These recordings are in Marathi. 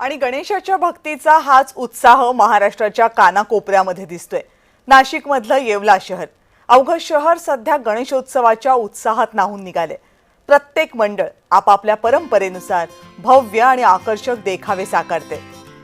आणि गणेशाच्या भक्तीचा हाच उत्साह महाराष्ट्राच्या कानाकोपऱ्यामध्ये दिसतोय. नाशिकमधलं येवला शहर. अवघं शहर सध्या गणेशोत्सवाच्या उत्साहात नाहून निघाले प्रत्येक मंडळ आपापल्या परंपरेनुसार भव्य आणि आकर्षक देखावे साकारते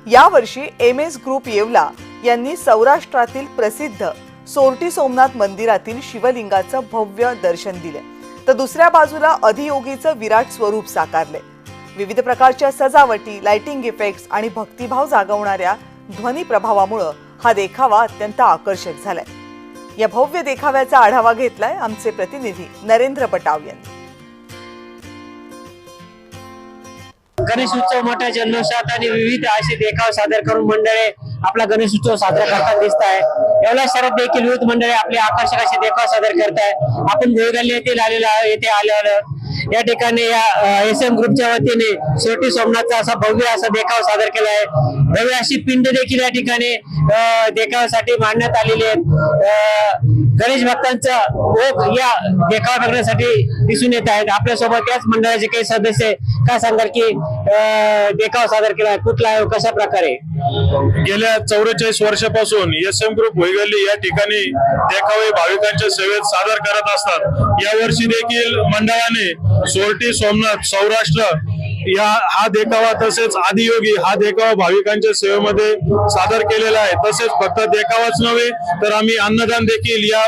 यावर्षी एम एस ग्रुप येवला यांनी सौराष्ट्रातील प्रसिद्ध सोरटी सोमनाथ मंदिरातील शिवलिंगाचं भव्य दर्शन दिले तर दुसऱ्या बाजूला अधियोगीचं विराट स्वरूप साकारले विविध प्रकारच्या सजावटी लाइटिंग इफेक्ट्स आणि भक्तिभाव जागवणाऱ्या ध्वनी प्रभावामुळं हा देखावा अत्यंत आकर्षक झालाय. या भव्य देखाव्याचा आढावा घेतलाय आमचे प्रतिनिधी नरेंद्र पटाव यांनी. गणेश उत्सव मोठ्या जल्लोषात आणि विविध असे देखाव सादर करून मंडळे आपला गणेश उत्सव साजरा करताना दिसत आहे एवढ्या शहरात देखील विविध मंडळे आपले आकर्षक असे देखाव सादर करत आहे आपण गोळगल्ली येथे आलेलो आहे येथे आल्यावर या ठिकाणी या एस एम ग्रुपच्या वतीने शेवटी सोमनाथचा असा भव्य असा देखाव सादर केला आहे. भव्य अशी पिंड देखील या ठिकाणी देखावासाठी मांडण्यात आलेली आहेत. अं, गणेश भक्तांचा ओघ या देखावा करण्यासाठी दिसून येत आहेत. आपल्यासोबत त्याच मंडळाचे काही सदस्य काय सांगाल की देखाव देखावा सादर केला कुठला आहे? कशा प्रकारे? गेल्या चौवेचाळीस वर्षापासून एस एम ग्रुप वैगल्ली या ठिकाणी देखावे भाविकांच्या सेवेत सादर करत असतात. यावर्षी देखील मंडळाने सोरटी सोमनाथ सौराष्ट्र या हा देखावा तसेच आदियोगी हा देखावा भाविकांच्या सेवेमध्ये सादर केलेला आहे. तसेच फक्त देखावाच नव्हे तर आम्ही अन्नदान देखील या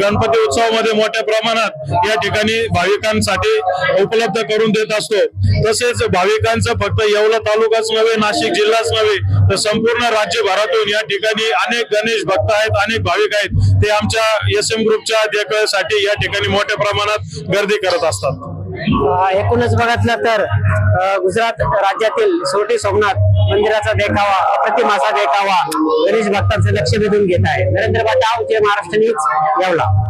गणपती उत्सवामध्ये मोठ्या प्रमाणात या ठिकाणी भाविकांसाठी उपलब्ध करून देत असतो. तसेच भाविकांचं फक्त येवला तालुकाच नव्हे नाशिक जिल्हाच नव्हे तर संपूर्ण राज्यभरातून या ठिकाणी अनेक गणेश भक्त आहेत अनेक भाविक आहेत. ते आमच्या एस एम ग्रुपच्या देखाव्यासाठी या ठिकाणी मोठ्या प्रमाणात गर्दी करत असतात. एकूणच बघितलं तर गुजरात राज्यातील सोटी सोमनाथ मंदिराचा देखावा अप्रतिम असा देखावा गणेश भक्तांचं लक्ष वेधून घेत आहे. नरेंद्र बाटाव जे महाराष्ट्र न्यूज येवला.